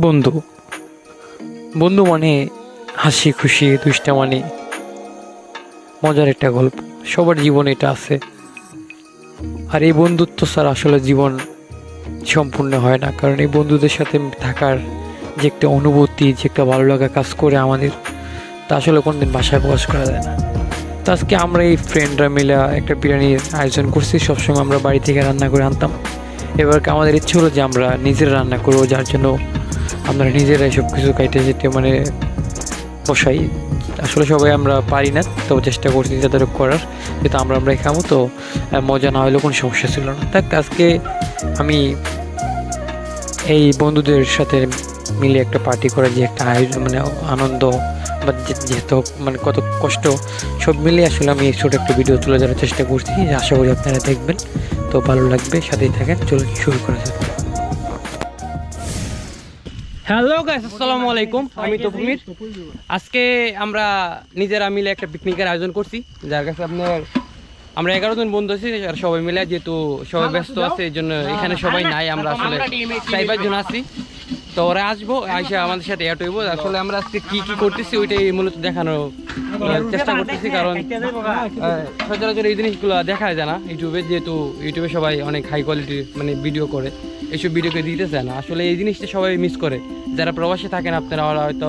বন্ধু। বন্ধু মানে হাসি, খুশি দুষ্টা মানে মজার একটা গল্প। সবার জীবনে এটা আছে। আর এই বন্ধুত্ব স্যার আসলে জীবন সম্পূর্ণ হয় না। কারণ এই বন্ধুদের সাথে থাকার যে একটা অনুভূতি, যে একটা ভালো লাগা কাজ করে আমাদের, তা আসলে কোনোদিন ভাষায় প্রকাশ করা যায় না। তো আজকে আমরা এই ফ্রেন্ডরা মিলে একটা বিরিয়ানির আয়োজন করছি। সবসময় আমরা বাড়ি থেকে রান্না করে আনতাম। এবার আমাদের ইচ্ছে হলো যে আমরা নিজেরা রান্না করব, যার জন্য আমরা নিজেরাই সব কিছু কাইটে যেতে মানে বসাই। আসলে সবাই আমরা পারি না তো চেষ্টা করছি যাদের করার, যেহেতু আমরা আমরাই খাব তো মজা না হলেও কোনো সমস্যা ছিল না। তাক আজকে আমি এই বন্ধুদের সাথে মিলে একটা পার্টি করার যে একটা আয়োজন মানে আনন্দ, বা যেহেতু মানে কত কষ্ট, সব মিলে আসলে আমি ছোটো একটা ভিডিও তুলে ধরার চেষ্টা করছি। আশা করি আপনারা দেখবেন, তো ভালো লাগবে, সাথেই থাকেন। চলুন, শুরু করা যাক। হ্যালো গাইস আসসালামু আলাইকুম। আমি তপুমির আজকে আমরা নিজেরা মিলে একটা পিকনিকের আয়োজন করছি যার কাছে আপনার আমরা এগারো জন বন্ধু আছি আর সবাই মিলে যেহেতু সবাই ব্যস্ত আছে এই জন্য এখানে সবাই নাই আমরা আসলে চার পাঁচজন আছি। তো ওরা আসব আইসা আমাদের সাথে অ্যাড হইবো। আসলে আমরা আজকে কি কি করতেছি ওইটাই মূলত দেখানোর চেষ্টা করতেছি কারণ সচরাচর এই জিনিসগুলো দেখা যায় না ইউটিউবে যেহেতু ইউটিউবে সবাই অনেক হাই কোয়ালিটির মানে ভিডিও করে। এইসব ভিডিওকে দিতে চায় না। আসলে এই জিনিসটা সবাই মিস করে। যারা প্রবাসে থাকেন, আপনারা ওরা হয়তো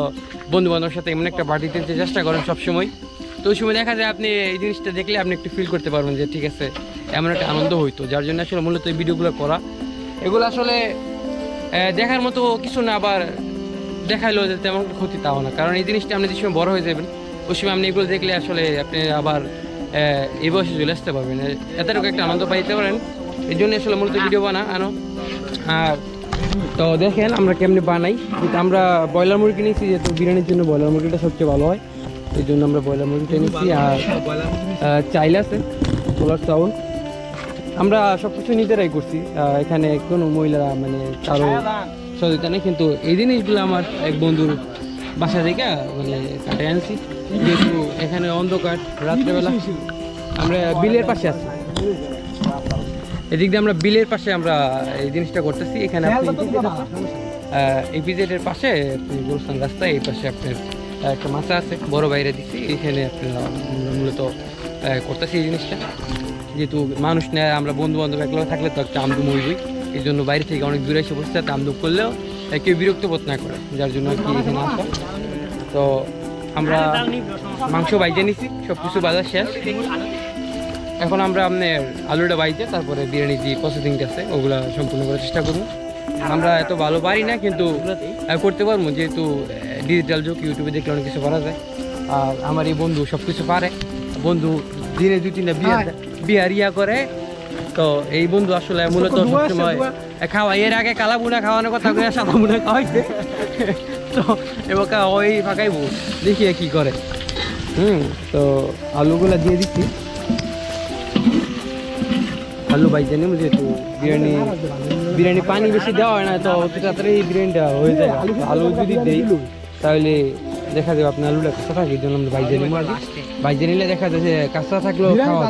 বন্ধু বান্ধবের সাথে এমন একটা পার্টি দিতে চেষ্টা করেন সবসময়। তো ওই সময় দেখা যায় আপনি এই জিনিসটা দেখলে আপনি একটু ফিল করতে পারবেন যে, ঠিক আছে, এমন একটা আনন্দ হইতো। যার জন্য আসলে মূলত এই ভিডিওগুলো করা। এগুলো আসলে দেখার মতো কিছু না, আবার দেখাইলেও যে তেমন ক্ষতি তাও না। কারণ এই জিনিসটা আপনি যে সময় বড় হয়ে যাবেন, ওই সময় আপনি এগুলো দেখলে আসলে আপনি আবার এই বয়সে চলে আসতে পারবেন। এতটুকু একটা আনন্দ পাইতে পারেন। এই জন্য আসলে মূলত ভিডিও বানা। আনো আর তো দেখেন আমরা কেমনি বানাই। কিন্তু আমরা ব্রয়লার মুরগি নিয়েছি যেহেতু বিরিয়ানির জন্য ব্রয়লার মুরগিটা সবচেয়ে ভালো হয়। এই জন্য আমরা ব্রয়লার মুরগিটা নিচ্ছি আর চাইল আছে পোলার চাউল। আমরা সব কিছু নিজেরাই করছি। এখানে কোনো মহিলারা মানে কারও সহযোগিতা নেই। কিন্তু এই জিনিসগুলো আমার এক বন্ধুর বাসা থেকে মানে কাটে আনছি। যেহেতু এখানে অন্ধকার, রাত্রেবেলা। আমরা বিলের পাশে আছি। এদিক দিয়ে আমরা বিলের পাশে আমরা এই জিনিসটা করতেছি। এখানে আপনি এপিজেডের পাশে আপনি বলছেন রাস্তায় এই পাশে আপনার একটা মাছা আছে বড় বাইরে দিচ্ছি এখানে আপনারা মূলত করতেছি এই জিনিসটা। যেহেতু মানুষ নেয় আমরা বন্ধু বান্ধব একলা থাকলে তো একটা আমদু হইবই। এই জন্য বাইরে থেকে অনেক দূরে এসে বসতে আমদুম করলেও আহ, কেউ বিরক্ত বোধ না করে যার জন্য আর কি এখানে আসা। তো আমরা মাংস বাইজে নিছি সব কিছু বাজার শেষ। এখন আমরা আপনার আলুটা বাইতে তারপরে বিরিয়ানি যে প্রসেসিংটা আছে ওগুলো সম্পূর্ণ করার চেষ্টা করব। আমরা এত ভালো পারি না কিন্তু করতে পারব যেহেতু ডিজিটাল যুগ ইউটিউবে দেখলে অনেক কিছু করা যায়। আর আমার এই বন্ধু সব কিছু পারে। বন্ধু দিনে দুই তিনটা বিয়ার ইয়া করে। তো এই বন্ধু আসলে মূলত সবসময় খাওয়া এর আগে কালা বুনা খাওয়ানোর কথা করে সাদা বুনা খাওয়াইছে। তো এবার ওই ফাঁকাইবো। দেখি কি করে। হুম তো আলুগুলা দিয়ে দিচ্ছি। আলু ভাই জানি যেহেতু বিরিয়ানি বিরিয়ানি পানি বেশি দেওয়া হয় না তো অতি তাড়াতাড়ি বিরিয়ানিটা হয়ে যায় আলু যদি দেই তাহলে দেখা যাবে আপনার আলুটা কাঁচা থাকে জন্য আমরা ভাই জানি ভাই জানিলে দেখা যায় কাঁচা থাকলেও খাওয়া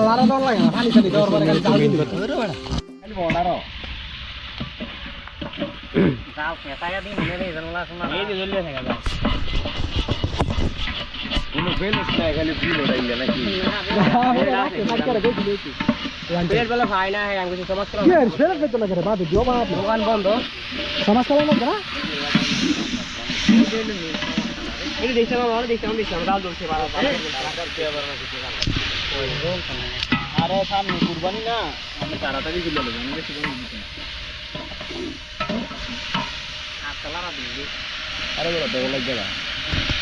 যায়। main কথা। দোকান বন্ধ। সমাজ করার মধ্যে না? এটা দেখছিলাম আমরা দেখছিলাম দেখছিলাম ডাল দলছে আরে সামনে কুরবানি না। আমি তাড়াতাড়ি দিল আমি বেশি করে দিতে আরে বড় দেব লাগবে না।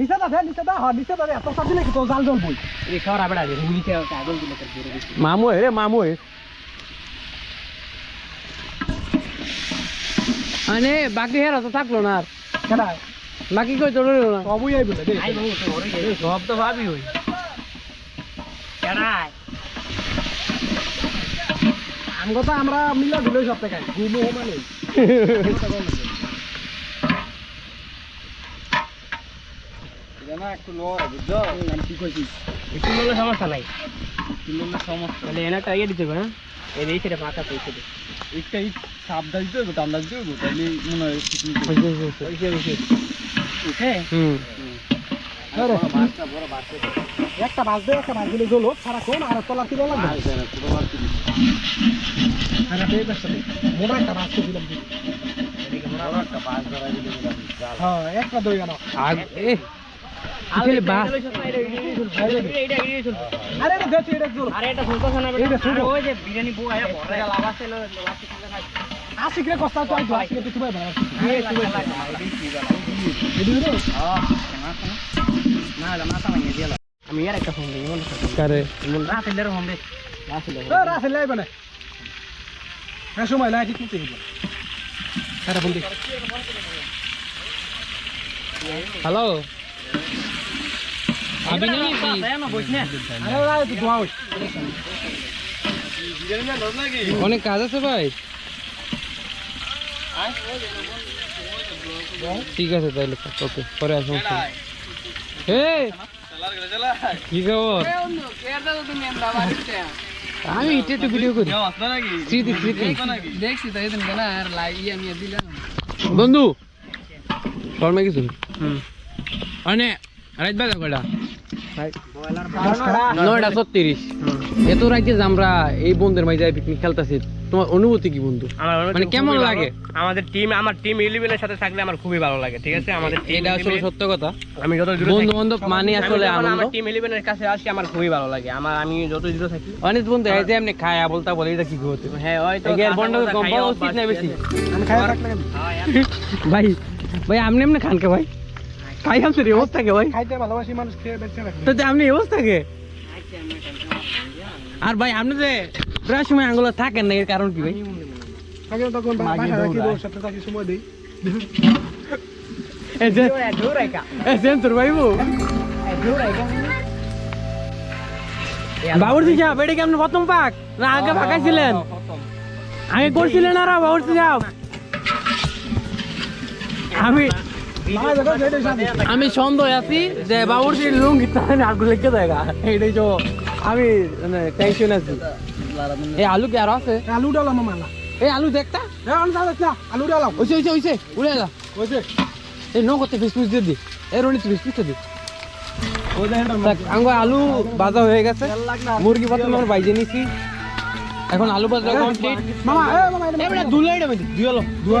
নিচে দা দে নিচে দা হ্যাঁ নিচে দা দে এত সব দিলে কি তো জাল জল বই এই খাওয়ার আবেড়া দে নিচে কাগজ দিলে দিছি। মামু রে মামু মানে বাকি হেরা তো থাকল না আর কেডা? বাকি কই তোর না সবই আইব না সব তো ভাবি হই আমগো তো আমরা মিলা দিলই সব টাকা ঘুমো মানে একটু বললে সমস্যা নাই। তাহলে এনাটা ইয়ে দিতে হবে না এই দিয়ে সেটা ফাঁকা পয়সা দে হুম। আরে। একটা বাস দে একটা বাস দিলে জল হোক সারাক্ষণ আর তলা কিলো লাগবে। আরে দে বাস দে মোটা একটা বাস তো দিলাম। হ্যাঁ একটা দই গানো আগ বাস আরে দেখছি এটা জোর আরে এটা শুনতো না এটা শুনো। ওই যে বিরিয়ানি বউ আয়া পড়ে লাভ আছে না আশিক রে কষ্ট তো আইতো আশিক তো তুই বাবা আমি আর একটা ফোন দিই মনে কারে রাতে দে রাতে না হ্যাঁ সময় লাগে বন্ধু হ্যালো আবি না? আরে রাই তো দোয়া হই অনেক কাজ আছে ভাই। ঠিক আছে তাহলে ওকে পরে আসুন কি খবর? আমি এটা একটু ভিডিও করি। স্মৃতি স্মৃতি। দেখছি তো এদিন কেন আর লাগি আমি দিলাম বন্ধু শর্মা কিছু মানে রাত বাজে কয়টা? নয়টা ছত্রিশ। এত রাইতে যে আমরা এই বন্ধুর মাঝে পিকনিক খেলতেছি তোমার অনুভূতি কি বন্ধু? মানে কেমন লাগে? আমাদের টিম আমার টিম ইলেভেনের সাথে থাকলে আমার খুবই ভালো লাগে ঠিক আছে? আমাদের এটা আসলে সত্য কথা। আমি যত দূরে বন্ধু বান্ধব মানে আসলে আমার টিম ইলেভেনের কাছে আসি আমার খুবই ভালো লাগে। আমার আমি যত দূরে থাকি অনেক বন্ধু এই যে এমনি খায়া বলতা বলে এটা কি হতে হ্যাঁ ওই তো এগের বন্ধ কম পাওয়া উচিত না বেশি? আমি খাই রাখলে ভাই ভাই আপনি এমনি খান কে ভাই? খাই রে অবস্থা কে ভাই? খাইতে ভালোবাসি মানুষ খেয়ে বেঁচে তো আপনি এই অবস্থা কে? আর ভাই আপনি যে প্রায় সময় আঙ্গুলো থাকেন না এর কারণ কি ভাই? আগে তখন বাসা রাখি ওর সাথে থাকি সময় দেই। এই যে এই সেন্সর ভাই বউ বাবুর্চি সাহেব এটা কি। আপনি প্রথম পাক। না আগে পাকাইছিলেন আগে করছিলেন আর বাবুর্চি সাহেব আমি আমি সন্দেহ আছি যে বাবুর্চি লুঙ্গি তাহলে আগুন লেগে যায় এইটাই তো আমি মানে টেনশন আছি। এই আলু কি আরও আছে? আলু ডালাম মালা এই আলু দেখতা আলু ডালাম ওইছে ওইছে ওইছে উড়ে যা। ওই এই নো করতে ফিস ফিস দিয়ে দি। এই রনি ফিস ফিস দি। আঙ্গ আলু ভাজা হয়ে গেছে। মুরগি পাতা আমরা বাইজে নিছি। এখন আলু ভাজা কমপ্লিট মামা এ মামা এটা দুলাই দেবে দুয়ালো দুয়া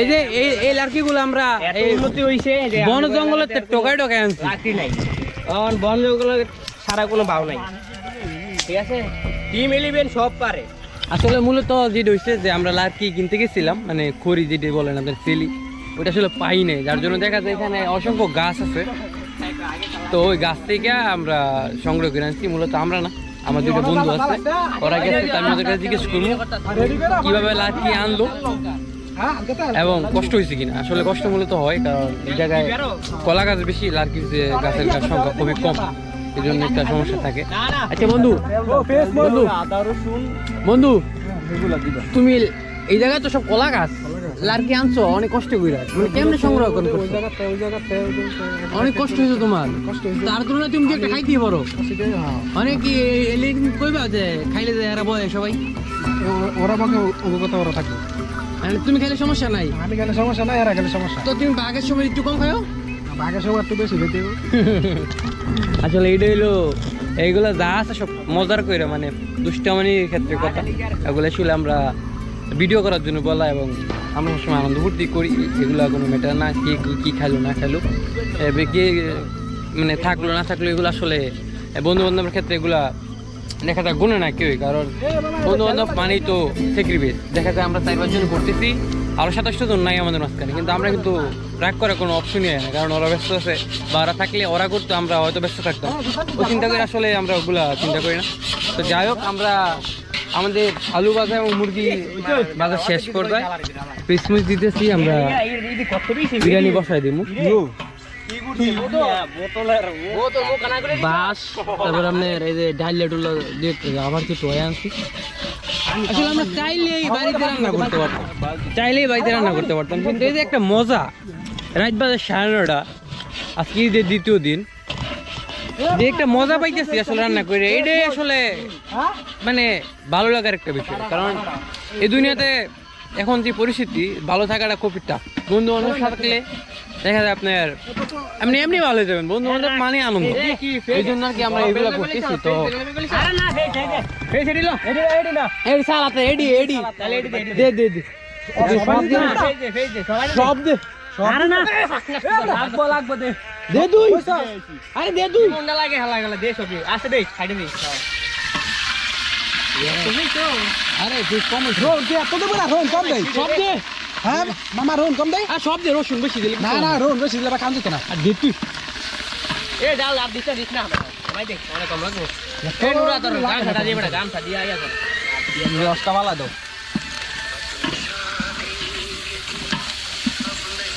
এই যে আমরা এই উন্নতি বন আমগো জঙ্গলে এলাকাতে টোকাই টোকাই আনছি। লাকড়ি নাই। বন জঙ্গলের সারা কোনো বাউ নাই। ঠিক আছে? টিম ইলেভেন সব পারে। আসলে মূলত যেটা হয়েছে যে আমরা লাড়কি কিনতে গেছিলাম মানে খড়ি যেটা বলেন আপনার সেলি ওটা আসলে পাই নাই, যার জন্য দেখা যায় এখানে অসংখ্য গাছ আছে। তো ওই গাছ থেকে আমরা সংগ্রহ করে আনছি, মূলত আমরা না, আমার দুটো বন্ধু আছে। ওরা গেছে, তো আমি ওদের কাছে জিজ্ঞেস করব, কীভাবে লাড়কি আনলো এবং কষ্ট হয়েছে কিনা? আসলে কষ্ট মূলত হয়, কারণ এই জায়গায় কলা গাছ বেশি লাড়কির যে গাছের গাছ সংখ্যা খুবই কম। এই জন্য একটা সমস্যা থাকে। আচ্ছা বন্ধু বন্ধু বন্ধু তুমি এই জায়গায় তো সব কলা গাছ লাড়কি আনছো অনেক কষ্ট করে মানে কেমনে সংগ্রহ করে অনেক কষ্ট হয়েছে তোমার। কষ্ট হয়েছে তার তুলনায় তুমি একটা খাইতে পারো? হ্যাঁ। অনেক কি এলে কইবা যে খাইলে যে এরা বলে সবাই? ওরা আমাকে অভিজ্ঞতা ওরা থাকবে মানে তুমি খেলে সমস্যা নাই? আমি গেলে সমস্যা নাই এরা গেলে সমস্যা তো তুমি বাঘের সময় একটু কম খাও? আগে সব একটু বেশি আসলে এইটা হইল, এইগুলো যা আছে সব মজার করে মানে দুষ্টামানির ক্ষেত্রে কথা। এগুলো আমরা ভিডিও করার জন্য বলা এবং আমরা সবসময় আনন্দ ফুর্তি করি, এগুলো কোনো ম্যাটার না, কে কী খাইলো, না এবার কে মানে থাকল, না থাকল, এগুলো আসলে বন্ধু বান্ধবের ক্ষেত্রে এগুলা দেখা গুণে না কেউই, কারণ বন্ধু বান্ধব মানেই তো দেখা যায় আমরা চার পাঁচজন করতেছি আরও সাতাশটা জন নাই আমাদের মাঝখানে, কিন্তু আমরা কিন্তু রাগ করার কোনো অপশনই হয় না, কারণ ওরা ব্যস্ত আছে। বা ওরা থাকলে ওরা করতো, আমরা হয়তো ব্যস্ত থাকতাম। ওই চিন্তা করে আসলে আমরা ওগুলা চিন্তা করি না। তো যাই হোক, আমরা আমাদের আলু ভাজা এবং মুরগি বাজার শেষ করবে ক্রিসমাস দিতেছি, আমরা বিরিয়ানি বসাই দিব বাস তারপর আপনার এই যে দিয়ে আবার কিছু হয়ে আনছি। আসলে আমরা চাইলেই বাড়িতে রান্না করতে পারতাম। চাইলেই বাড়িতে রান্না করতে পারতাম, কিন্তু এই যে একটা মজা। রাত বাজে সাড়ে নটা আজকে ঈদের দ্বিতীয় দিন। যে একটা মজা পাইতেছি আসলে রান্না করে এটাই আসলে মানে ভালো লাগার একটা বিষয়। কারণ এই দুনিয়াতে এখন যে পরিস্থিতি ভালো থাকাটা খুব টাফ বন্ধু বান্ধব থাকলে দেখা যায় আপনার এমনি এমনি ভালো যাবেন। বন্ধু বান্ধব মানে আনন্দ। এই জন্য আর কি আমরা এগুলো করতেছি তো। এডি এডি। দে দে দে। সব দে আরে না। লাগবো লাগবো দে। দে দুই। আরে দে দুই। মন্ডা লাগে হালা গেলা দে সবই। আছে দে সাইডে দে আরে তুই কম রোন কে এত দেবো না রোন কম দেই সব দে। হ্যাঁ মামা রোন কম দেই আর সব দে রসুন বেশি দিলে না না রোন বেশি দিলে কাম দিতে না। আর দে তুই। এ ডাল লাভ দিছ দিছ না ভাই দেখ অনেক কম লাগবো। এ নুরা তোর গান ছাড়া দিয়ে বেটা গান ছাড়া দিয়ে আইয়া তোর রসটা ভালো দাও।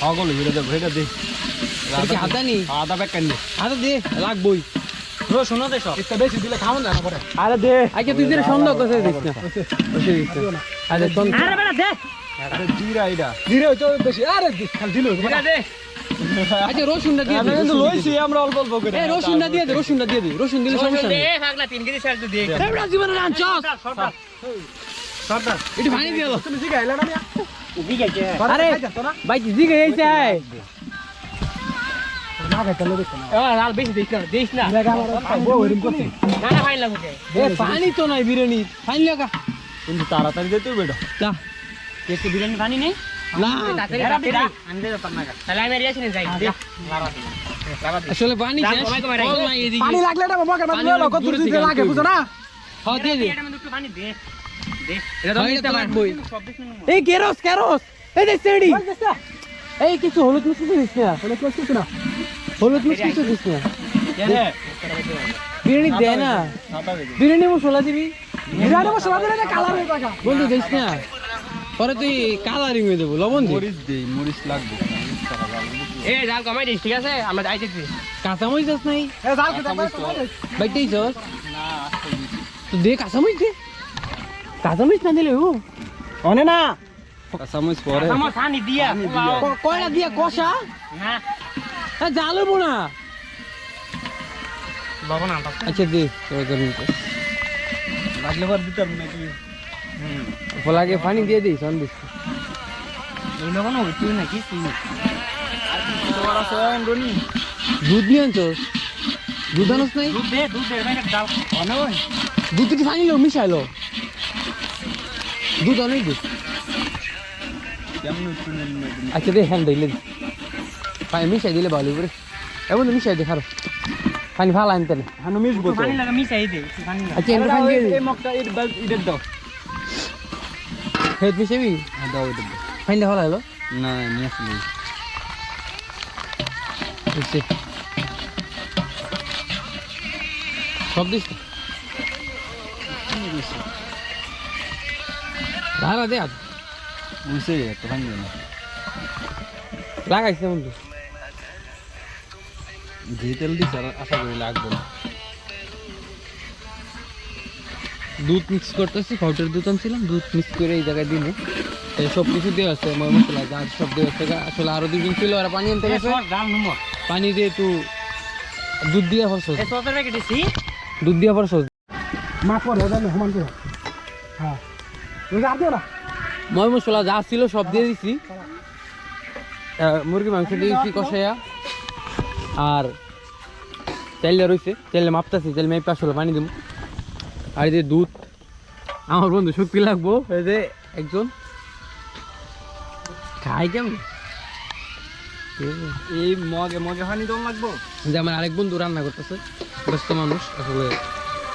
আগল হিরে দেবো এটা দে। এটা আদা নি আদা ব্যাগ কান্দি আদা দে লাগবই। রসুন দে সব। এটা বেশি দিলে খাওয়া যায় না পরে আরে দে। আগে তুই যেটা সন্দেহ করতে দিস না। বসে দিস না আরে সন্দেহ আরে বেটা দে। আরে জিরা এটা। জিরা হইতো বেশি। আরে দি- খালি দিল এটা দে। আচ্ছা রসুনটা দিয়ে দে কিন্তু লইছি আমরা অল্প অল্প করে। এ রসুনটা দিয়ে দে রসুনটা দিয়ে দে। রসুন দিলে সমস্যা নেই। ফাগলা তিন কেজি সাইড দে। এবড়া জীবনে রাঞ্চস একটু পানি দিয়ে দাও। তুমি জিগাইলা না আরে ভাই জিগে এইছে ফাইন পানি তো নাই বিরিয়ানি। পানি লাগা। কিন্তু তাড়াতাড়ি যেতে বেড়ো যা। একটু বিরিয়ানি পানি নেই? আসলে পানি পানি লাগলে লাগে বুঝো না? দিয়ে দে দে দে। এই কেরস কেরস। এই দেখ সেডি। এই কিছু হলুদ মিষ্টি দিস না। কষ্ট কিছু না। হলুদ মিষ্টি কিছু দিস না। বিরিয়ানি দে না। বিরিয়ানি মশলা দিবি। বিরানি মশলা দিলে না কালার হয়ে টাকা বন্ধু দিস না। পরে তুই কালারিং হয়ে দেবো লবণ দি। দেই মরিচ লাগবে। এ ডাল কমাই দিস ঠিক আছে? আমরা যাইতেছি কাঁচামরিচ আছে নাই? এ জাল খেতে পারছ বাইটাই চস তো দে কাঁচামরিচ দে। কাঁচামরিচ না দিলে ও? অনে না। কাঁচামরিচ পরে। আমার পানি দিয়া ক- কয়টা দিয়া কষা? না হ্যাঁ জ্বালবো না। বাবা না আচ্ছা দে লাগলে পর দিতাম নাকি? ফলাকে পানি দিয়ে দিই সন্দেশ এই না তুই নাকি তুই তোমার আছে রনি দুধ নিয়ে আনছস দুধ আনস নাই? দুধ দে দুধ দে ডাল। অনে দুধ কি পানি মিশাইলো দুধ অনেক দুধ। আচ্ছা দে হ্যান্ড দিলে। পানি মিশাই দিলে ভালো করে। এমন মিশাই দে খারো। পানি ভালো আনতে না। হানু মিস বলতো পানি লাগা মিশাই দে একটু পানি লাগা। আচ্ছা এমনি পানি দিয়ে দে। এই মগটা এর ইদের দাও। হেড মিশাবি? হ্যাঁ দাও এটা দাও। পানি ভালো হলো না নিয়ে আসলে সব দিস তো? লাগা দে আর বুঝছে একটা ভাঙবে না। লাগাইছে বন্ধু। যে তেল দিস আর আশা করি লাগবে না। দুধ মিক্স করতেছি খাউটের দুধ আনছিলাম দুধ মিক্স করে এই জায়গায় দিনে। সব কিছু দেওয়া আছে ময় মশলা যা সব দেওয়া আছে। আসলে আরও দুজন ছিল আর পানি আনতে গেছে। পানি দিয়ে একটু দুধ দিয়ে প্যাকেট দিছি। দুধ দিয়ে ফরস মা পরে হ্যাঁ দিও না ময় মশলা যা ছিল সব দিয়ে দিছি। মুরগি মাংস দিয়ে দিছি কষাইয়া আর চাইলে রয়েছে চাইলে মাপতাছি চাইলে মেপে আসলে পানি দিব আর এই যে দুধ আমার বন্ধু শক্তি লাগবো এই যে একজন। খাই কেমন? এই মগে মগে পানি দম লাগবো। যে আমার আরেক বন্ধু রান্না করতেছে ব্যস্ত মানুষ আসলে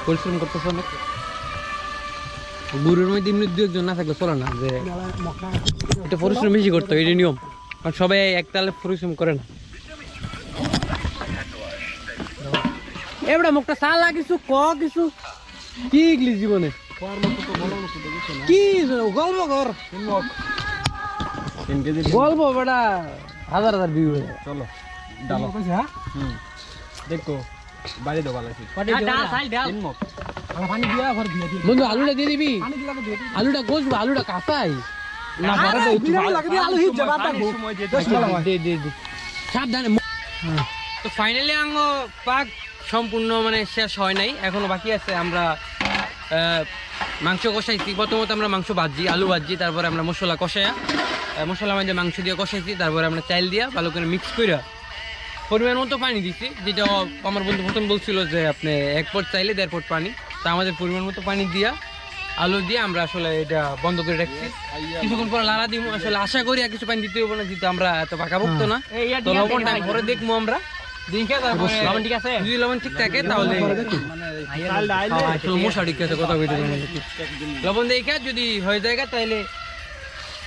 পরিশ্রম করতেছে অনেক। বুড়োর মধ্যে এমনি দু একজন না থাকলে চলে না যে এটা পরিশ্রম বেশি করতে হয়, এটা নিয়ম। কারণ সবাই একতালে পরিশ্রম করে না। এবারে মুখটা সালা কিছু ক কিছু কি গলি জীবনে? কি গল্প কর। গল্প বেটা হাজার হাজার ভিউ চলো ডালো। হ্যাঁ দেখো বাইরে দেওয়া লাগছে ডাল ডাল বন্ধু আলুটা দিয়ে দিবি? আলুটা আলুটা কাঁচাই। না পরে দে একটু আলু হিট যাবা তাকবো দে দে দে। সাবধানে তো ফাইনালি আঙ্গ পাক সম্পূর্ণ মানে শেষ হয় নাই। এখনও বাকি আছে আমরা মাংস কষাইছি। প্রথমত আমরা মাংস ভাজি আলু ভাজি তারপরে আমরা মশলা কষাইয়া মশলা মধ্যে মাংস দিয়ে কষাইছি তারপরে আমরা চাল দিয়া ভালো করে মিক্স করে পরিমাণ মতো পানি দিছি যেটা আমার বন্ধু প্রথম বলছিল যে আপনি এক পট চাইলে দেড় পট পানি। তা আমাদের পরিমাণ মতো পানি দিয়া আলু দিয়ে আমরা আসলে এটা বন্ধ করে রাখছি। কিছুক্ষণ পরে লাড়া দিব আসলে আশা করি আর কিছু পানি দিতে হবে না যেহেতু আমরা এত পাকাভুক্ত না। তো লবণটা পরে দেখব আমরা। দেখে তারপরে লবণ ঠিক আছে? যদি লবণ ঠিক থাকে তাহলে হ্যাঁ, আসলে মশা ঠিক আছে কথা বলতে লবণ দেখে যদি হয়ে যায় তাহলে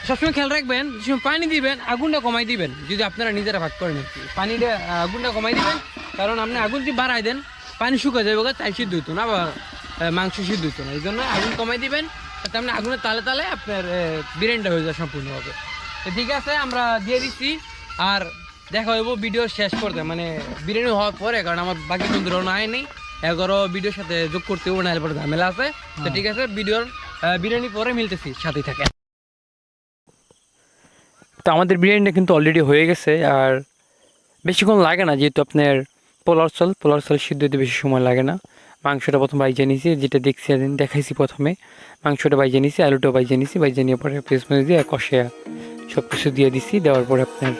সবসময় খেয়াল রাখবেন পানি দিবেন আগুনটা কমাই দিবেন। যদি আপনারা নিজেরা ভাগ করেন। পানিটা আগুনটা কমাই দিবেন কারণ আপনি আগুন যদি বাড়াই দেন পানি শুকা যাবে তাই সিদ্ধ হইতো না মাংস সিদ্ধ হইতো না। এই জন্য আগুন কমাই দিবেন তাতে আপনি আগুনের তালে তালে আপনার বিরিয়ানিটা হয়ে যায় সম্পূর্ণভাবে। তো ঠিক আছে আমরা দিয়ে দিচ্ছি আর দেখা হইব ভিডিও শেষ করতে মানে বিরিয়ানি হওয়ার পরে কারণ আমার বাকি বন্ধুরাও নাই নেই এগারো ভিডিওর সাথে যোগ করতে হবে না এরপরে ঝামেলা আছে। তো ঠিক আছে ভিডিওর বিরিয়ানি পরে মিলতেছি সাথেই থাকে। তো আমাদের বিরিয়ানিটা কিন্তু অলরেডি হয়ে গেছে আর বেশিক্ষণ লাগে না যেহেতু আপনার পোলার চাল পোলার চাল সিদ্ধ হতে বেশি সময় লাগে না। মাংসটা প্রথম বাইজে নিয়েছি যেটা দেখছি এদিন দেখাইছি প্রথমে। মাংসটা বাইজে নিয়েছি আলুটা বাইজে নিয়েছি বাইজে নিয়ে পরে পেঁয়াজ দিয়ে কষে সব কিছু দিয়ে দিছি। দেওয়ার পরে আপনার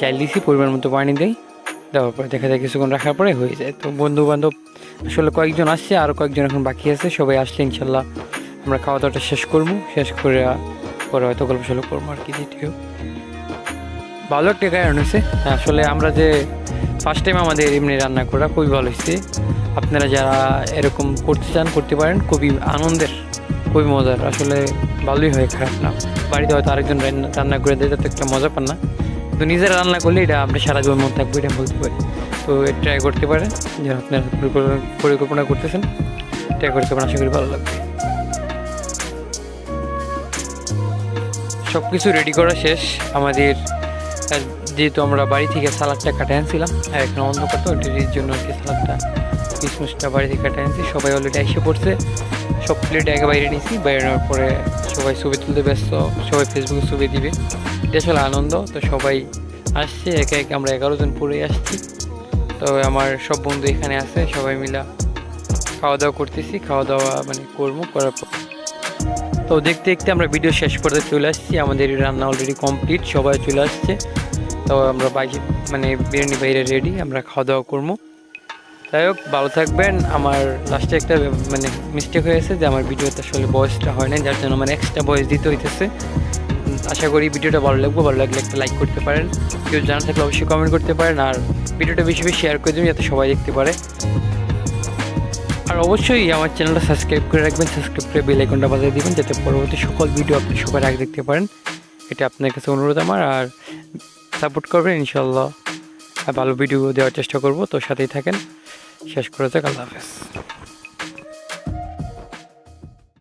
চাল দিছি, পরিমাণ মতো পানি দেয় দেওয়ার পরে দেখা যায় কিছুক্ষণ রাখার পরে হয়ে যায়। তো বন্ধু বান্ধব আসলে কয়েকজন আসছে আরও কয়েকজন এখন বাকি আছে। সবাই আসলে ইনশাল্লাহ আমরা খাওয়া দাওয়াটা শেষ করব। শেষ করে পরে হয়তো গল্প সল্প করব আর কি যেটিও ভালো একটা কারণ হয়েছে। আসলে আমরা যে ফার্স্ট টাইম আমাদের এমনি রান্না করা খুবই ভালো হয়েছে। আপনারা যারা এরকম করতে চান, করতে পারেন। খুবই আনন্দের, খুবই মজার। আসলে ভালোই হয়, খারাপ না। বাড়িতে হয়তো আরেকজন রান্না- করে দেয়, তাতে একটা মজা পান না। কিন্তু নিজেরা রান্না করলে এটা আপনি সারা জীবন মনে থাকব, এটা বলতে পারি। তো ট্রাই করতে পারেন। যে আপনারা পরিকল্পনা- পরিকল্পনা করতেছেন ট্রাই করতে পারেন আশা করি ভালো লাগবে। সব কিছু রেডি করা শেষ। আমাদের যেহেতু আমরা বাড়ি থেকে সালাদটা কাটে আনছিলাম, আর এখন অন্ধকার, তো এটির জন্য আর কি সালাদটা কিসমিসটা বাড়িতে থেকে কাটে আনছি, সবাই অলরেডি এসে পড়ছে। সব প্লেট একে বাইরে নিয়েছি বাইরে নেওয়ার পরে সবাই ছবি তুলতে ব্যস্ত, সবাই ফেসবুকে ছবি দিবে। এটা আসলে আনন্দ, তো সবাই আসছে, একে একে আমরা এগারো জন পরেই আসছি। তো আমার সব বন্ধু এখানে আছে, সবাই মিলা খাওয়া দাওয়া করতেছি, খাওয়া দাওয়া মানে করব, করার পর। তো দেখতে দেখতে আমরা ভিডিও শেষ করতে চলে আসছি, আমাদের রান্না অলরেডি কমপ্লিট সবাই চলে আসছে। তো আমরা বাইরে মানে বিরিয়ানি বাইরে রেডি আমরা খাওয়া দাওয়া করব। যাই হোক, ভালো থাকবেন। আমার লাস্টে একটা মানে মিস্টেক হয়েছে যে আমার ভিডিওতে আসলে বয়সটা হয় না যার জন্য আমার এক্সট্রা বয়স দিতে হইতেছে। আশা করি ভিডিওটা ভালো লাগবে, ভালো লাগলে একটা লাইক করতে পারেন। কেউ জানা থাকলে অবশ্যই কমেন্ট করতে পারেন। আর ভিডিওটা বেশি বেশি শেয়ার করে দেবেন যাতে সবাই দেখতে পারে। আর অবশ্যই আমার চ্যানেলটা সাবস্ক্রাইব করে রাখবেন সাবস্ক্রাইব করে বেল আইকনটা বাজিয়ে দিবেন, যাতে পরবর্তী সকল ভিডিও আপনি সবার আগে দেখতে পারেন। এটা আপনার কাছে অনুরোধ আমার। আর সাপোর্ট করবেন ইনশাল্লাহ ভালো ভিডিও দেওয়ার চেষ্টা করব, তো সাথেই থাকেন। শেষ করে যাক আল্লাহ হাফেজ